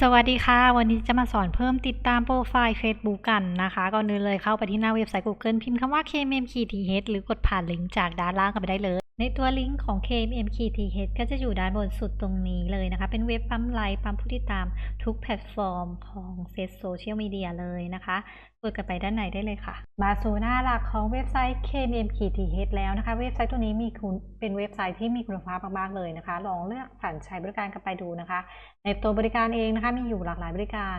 สวัสดีค่ะ วันนี้จะมาสอนเพิ่มติดตามโปรไฟล์ Facebook กันนะคะ ก่อนอื่นเลยเข้าไปที่หน้าเว็บไซต์ Google พิมพ์คำว่า KMMKTH หรือกดผ่านลิงก์จากด้านล่างกันไปได้เลย ในตัวลิงก์ของ KMMKTH ก็จะอยู่ด้านบนสุดตรงนี้เลยนะคะ เป็นเว็บปั๊มไลค์ปั๊มผู้ติดตามทุกแพลตฟอร์มของเฟซโซเชียลมีเดียเลยนะคะกดกันไปด้านในได้เลยค่ะ มาสู่หน้าหลักของเว็บไซต์ KMMKTH แล้วนะคะ เว็บไซต์ตัวนี้มีคุณเป็นเว็บไซต์ที่มีคุณภาพมากๆเลยนะคะ ลองเลือกสรรใช้บริการกันไปดูนะคะ ในตัวบริการเองนะคะมีอยู่หลากหลายบริการ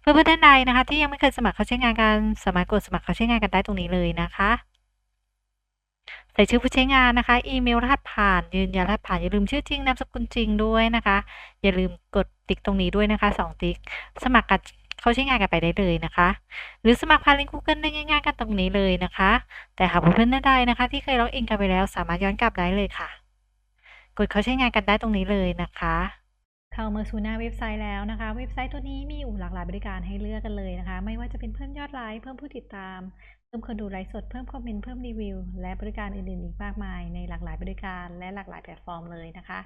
เพื่อนๆท่านใดนะคะ ที่ยังไม่เคยสมัครเข้าใช้งานกันสามารถกดสมัครเข้าใช้งานกันได้ตรงนี้เลยนะคะ ใส่ชื่อผู้ใช้งานนะคะ อีเมลรหัสผ่าน ยืนยันรหัสผ่านอย่าลืมชื่อจริงนามสกุลจริงด้วยนะคะ อย่าลืมกดติ๊กตรงนี้ด้วยนะคะ2ติ๊กสมัครกันเข้าใช้งานกันไปได้เลยนะคะ หรือสมัครผ่านลิงก์ Google ได้ง่ายๆกันตรงนี้เลยนะคะ แต่หากเพื่อนๆท่านใดนะคะ ที่เคยล็อกอินกันไปแล้วสามารถย้อนกลับได้เลยค่ะ กดเข้าใช้งานกันได้ตรงนี้เลยนะคะ เข้ามาสู่หน้าเว็บไซต์แล้วนะคะ เว็บไซต์ตัวนี้มีอยู่หลากหลายบริการให้เลือกกันเลยนะคะ ไม่ว่าจะเป็นเพิ่มยอดไลค์เพิ่มผู้ติดตาม เพิ่มคนดูไลฟ์สดเพิ่มคอมเมนต์เพิ่มรีวิว และบริการอื่นๆอีกมากมาย ในหลากหลายบริการและหลากหลายแพลตฟอร์มเลยนะคะ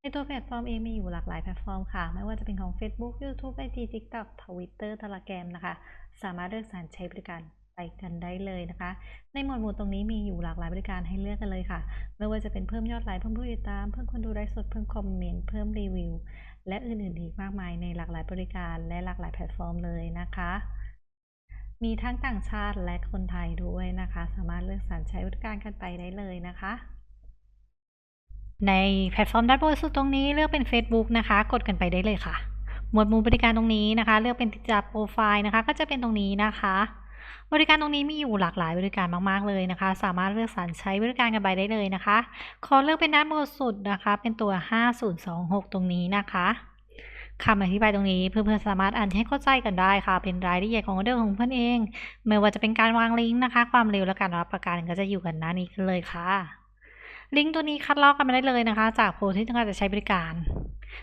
ในตัวแพลตฟอร์มเองมีอยู่หลากหลายแพลตฟอร์มค่ะ ไม่ว่าจะเป็นของ Facebook YouTube IG TikTok Twitter Telegram นะคะ สามารถเลือกสรรใช้บริการ ไปกันได้เลยนะคะ ในหมวดหมู่ตรงนี้มีอยู่หลากหลายบริการให้เลือกกันเลยค่ะ ไม่ว่าจะเป็นเพิ่มยอดไลค์เพิ่มผู้ติดตาม เพิ่มคนดูไลฟ์สด เพิ่มคอมเมนต์ เพิ่มรีวิว และอื่นๆอีกมากมายในหลากหลายบริการและหลากหลายแพลตฟอร์มเลยนะคะ มีทั้งต่างชาติและคนไทยด้วยนะคะ สามารถเลือกสรรใช้บริการกันไปได้เลยนะคะในแพลตฟอร์มด้านบนสุดตรงนี้เลือกเป็น Facebook นะคะ กดกันไปได้เลยค่ะ หมวดหมู่บริการตรงนี้นะคะ เลือกเป็นจับโปรไฟล์นะคะ ก็จะเป็นตรงนี้นะคะ บริการตรงนี้มีอยู่หลากหลายบริการมากๆเลยนะคะ สามารถเลือกสรรใช้บริการกันไปได้เลยนะคะ ขอเลือกเป็นด้านบนสุดนะคะ เป็นตัว 5026 ตรงนี้นะคะคำอธิบายตรงนี้เพื่อนๆสามารถอ่านให้เข้าใจกันได้ค่ะ เป็นรายละเอียดของออเดอร์ของเพื่อนเอง ไม่ว่าจะเป็นการวางลิงก์นะคะ ความเร็วและการรับประกันก็จะอยู่กันหน้านี้กันเลยค่ะ ลิงก์ตัวนี้คัดลอกกันมาได้เลยนะคะ จากโพสที่ต้องการจะใช้บริการ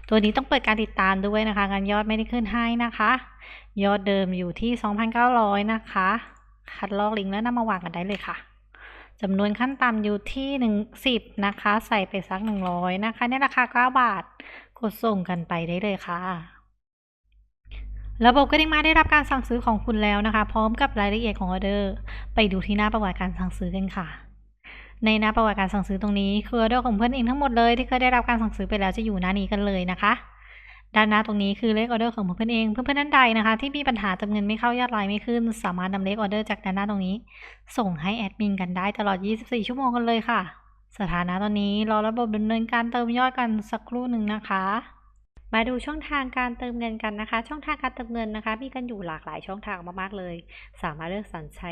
ตัวนี้ต้องเปิดการติดตามด้วยนะคะงานยอดไม่ได้ขึ้นให้นะคะ ยอดเดิมอยู่ที่ 2,900 นะคะ คัดลอกลิงก์แล้วนำมาวางกันได้เลยค่ะจำนวนขั้นต่ำอยู่ที่ 1 10 นะคะ ใส่ไปสัก 100 นะคะในราคา 9 บาท กดส่งกันไปได้เลยค่ะ ระบบกระดิ่งมาได้รับการสั่งซื้อของคุณแล้วนะคะ พร้อมกับรายละเอียดของออเดอร์ ไปดูที่หน้าประวัติการสั่งซื้อกันค่ะ ในหน้าประวัติการสั่งซื้อตรงนี้คือออเดอร์ของเพื่อนเองทั้งหมดเลยที่เคยได้รับการสั่งซื้อไปแล้วจะอยู่หน้านี้กันเลยนะคะด้านหน้าตรงนี้คือเลขออเดอร์ของเพื่อนเอง เพื่อนๆท่านใดนะคะ ที่มีปัญหาเติมเงินไม่เข้ายอดไลน์ไม่ขึ้น สามารถนำเลขออเดอร์จากด้านหน้าตรงนี้ ส่งให้แอดมินกันได้ตลอด 24 ชั่วโมงกันเลยค่ะ สถานะตอนนี้รอระบบดำเนินการเติมยอดกันสักครู่หนึ่งนะคะ มาดูช่องทางการเติมเงินกันนะคะ ช่องทางการเติมเงินนะคะ มีกันอยู่หลากหลายช่องทางมากๆเลย สามารถเลือกสรรใช้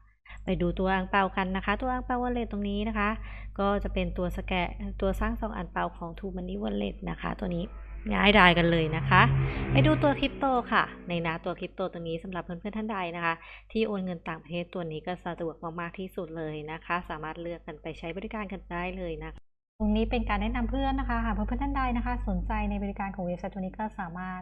ไปดูตัวอ่างเปากันนะคะ ตัวอ่างเปาวอลเล็ตตรงนี้นะคะ ก็จะเป็นตัวสแกนตัวสร้างซองอ่างเปาของทูมันนี่วอลเล็ตนะคะ ตัวนี้ง่ายดายกันเลยนะคะ ไปดูตัวคริปโตค่ะ ในน้าตัวคริปโตตัวนี้สำหรับเพื่อนๆท่านใดนะคะ ที่โอนเงินต่างประเทศตัวนี้ก็สะดวกมากๆที่สุดเลยนะคะ สามารถเลือกกันไปใช้บริการกันได้เลยนะคะตรงนี้เป็นการแนะนำเพื่อนนะคะหากเพื่อนๆท่านใดนะคะ สนใจในบริการของเว็บไซต์ตัวนี้ก็สามารถ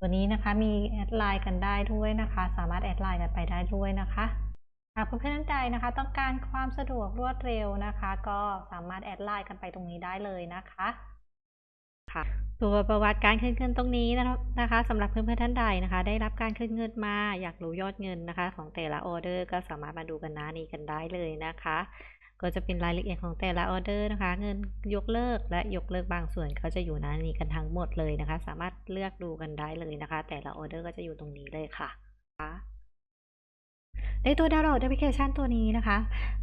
ตัวนี้นะคะมีแอดไลน์กันได้ด้วยนะคะ สามารถแอดไลน์กันไปได้ด้วยนะคะหากเพื่อนๆท่านใดนะคะ ต้องการความสะดวกรวดเร็วนะคะ ก็สามารถแอดไลน์กันไปตรงนี้ได้เลยนะคะค่ะตัวประวัติการขึ้นเงินตรงนี้นะคะสำหรับเพื่อนๆท่านใดนะคะ ได้รับการขึ้นเงินมาอยากรู้ยอดเงินนะคะ ของแต่ละออเดอร์ก็สามารถมาดูกันหน้านี้กันได้เลยนะคะ ก็จะเป็นรายละเอียดของแต่ละออเดอร์นะคะ เงินยกเลิกและยกเลิกบางส่วนก็จะอยู่หน้านี้กันทั้งหมดเลยนะคะ สามารถเลือกดูกันได้เลยนะคะ แต่ละออเดอร์ก็จะอยู่ตรงนี้เลยค่ะในตัวดาวน์โหลดแอปพลิเคชันตัวนี้นะคะ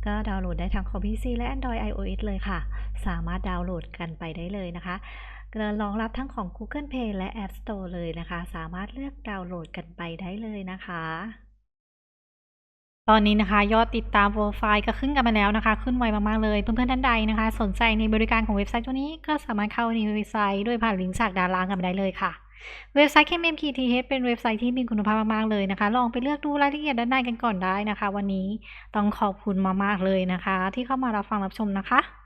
ก็ดาวน์โหลดได้ทั้งคอมพิวเตอร์และ Android iOS เลยค่ะ สามารถดาวน์โหลดกันไปได้เลยนะคะรองรับทั้งของ Google Play และ App Store เลยนะคะ สามารถเลือกดาวน์โหลดกันไปได้เลยนะคะ ตอนนี้นะคะยอดติดตามโปรไฟล์ก็ขึ้นกันมาแล้วนะคะ ขึ้นไวมากๆเลยเพื่อนๆท่านใดนะคะ สนใจในบริการของเว็บไซต์ตัวนี้ก็สามารถเข้าในเว็บไซต์ด้วยผ่านลิงก์จากด้านล่างกันได้เลยค่ะ เว็บไซต์ KMMKTH เป็นเว็บไซต์ที่มีคุณภาพมากๆเลยนะคะ ลองไปเลือกดูรายละเอียดด้านในกันก่อนได้นะคะ วันนี้ต้องขอบคุณมากๆเลยนะคะ ที่เข้ามารับฟังรับชมนะคะ